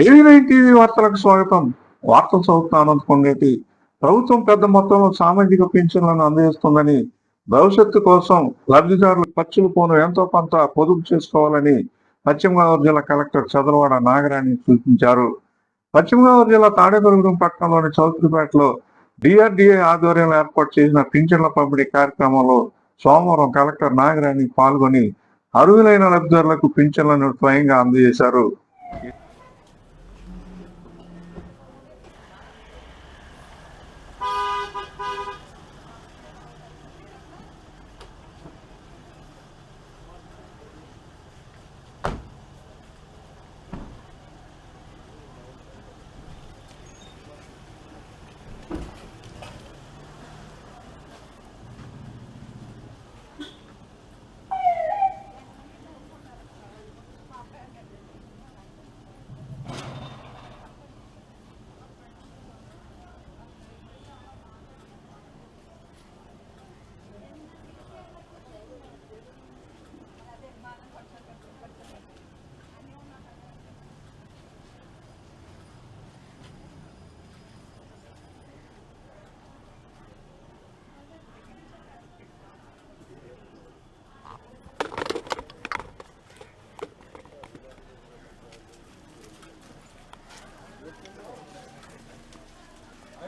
ఏవీ nine TV వార్తలకు స్వాగతం? వార్తలు చదువుతున్న అనుకునేటి ప్రభుత్వం పెద్ద మొత్తంలో సామాజిక పింఛన్లను అందజేస్తుందని భవిష్యత్తు కోసం లబ్ధిదారులు ఖర్చులు పోను ఎంతో కొంత పొదుపు చేసుకోవాలని పశ్చిమ గోదావరి జిల్లా కలెక్టర్ చదలవాడ నాగరాణి సూచించారు. పశ్చిమ గోదావరి జిల్లా తాడేపల్లిగూడెం పట్టణంలోని చౌదరిపేటలో డిఆర్డిఏ ఆధ్వర్యంలో ఏర్పాటు చేసిన పింఛన్ల పంపిణీ కార్యక్రమంలో సోమవారం కలెక్టర్ నాగరాణి పాల్గొని అర్హులైన లబ్ధిదారులకు పింఛన్లను స్వయంగా అందజేశారు.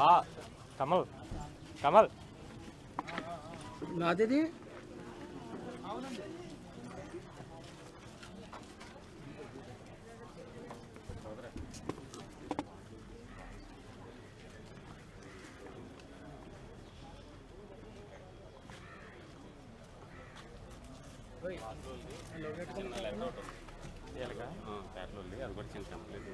బా కమల్ కమల్. నాదిది? అది కూడా చిన్న కంప్లీట్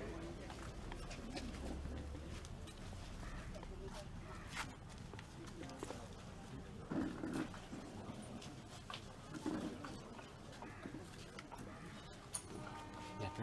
ఈ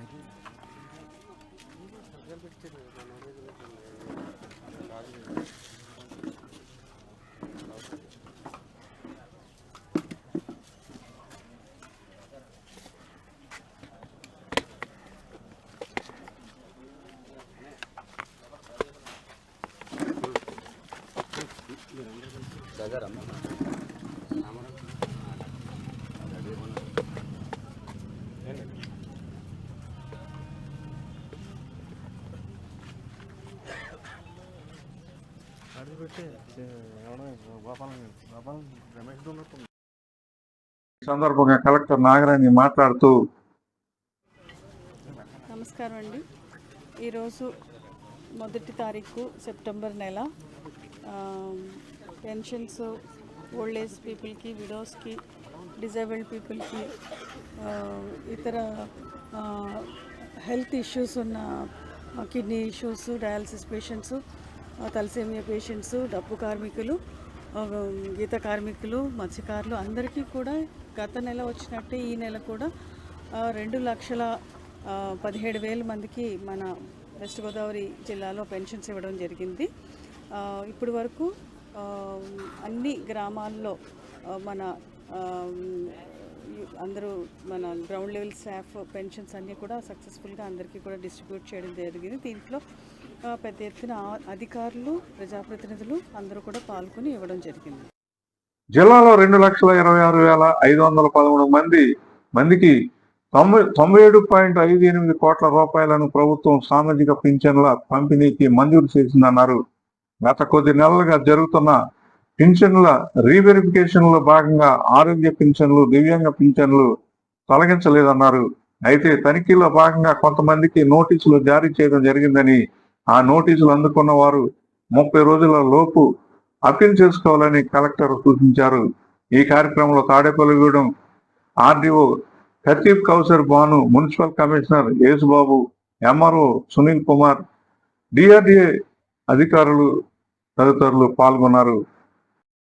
సందర్భంగా కలెక్టర్ నాగరాణి మాట్లాడుతూ నమస్కారం అండి. ఈరోజు మొదటి తారీఖు సెప్టెంబర్ నెల. పెన్షన్స్ ఓల్డ్ ఏజ్ పీపుల్కి విడోస్కి డిజేబుల్డ్ పీపుల్కి ఇతర హెల్త్ ఇష్యూస్ ఉన్న kidney issues dialysis patients thalassaemia patients డప్పు కార్మికులు గీత కార్మికులు మత్స్యకారులు అందరికీ కూడా గత నెల వచ్చినట్టే ఈ నెల కూడా రెండు లక్షల పదిహేడు వేల మందికి మన వెస్ట్ గోదావరి జిల్లాలో పెన్షన్స్ ఇవ్వడం జరిగింది. ఆ, ఇప్పటి వరకు అన్ని గ్రామాల్లో మన అందరూ మన గ్రౌండ్ లెవెల్ స్టాఫ్ పెన్షన్స్ అన్నీ కూడా సక్సెస్ఫుల్గా అందరికీ కూడా డిస్ట్రిబ్యూట్ చేయడం జరిగింది. దీంట్లో పెద్ద ఎత్తున అధికారులు ప్రజాప్రతినిధులు అందరూ కూడా పాల్గొని ఇవ్వడం జరిగింది. జిల్లాలో రెండు లక్షల ఇరవై ఆరు వేల ఐదు వందల పదమూడు మంది మందికి తొంభై తొంభై ఏడు పాయింట్ ఐదు ఎనిమిది కోట్ల రూపాయలను ప్రభుత్వం సామాజిక పింఛన్ల పంపిణీకి మంజూరు చేసిందన్నారు. గత కొద్ది నెలలుగా జరుగుతున్న పింఛన్ల రీవెరిఫికేషన్లో భాగంగా ఆరోగ్య పింఛన్లు దివ్యాంగ పింఛన్లు తొలగించలేదన్నారు. అయితే తనిఖీలో భాగంగా కొంతమందికి నోటీసులు జారీ చేయడం జరిగిందని ఆ నోటీసులు అందుకున్న వారు ముప్పై రోజుల లోపు అప్పీల్ చేసుకోవాలని కలెక్టర్ సూచించారు. ఈ కార్యక్రమంలో Tadepalligudem RDO Khateeb Kausar Banu municipal commissioner Yesubabu MRO Sunil Kumar DRDA అధికారులు తదితరులు పాల్గొన్నారు.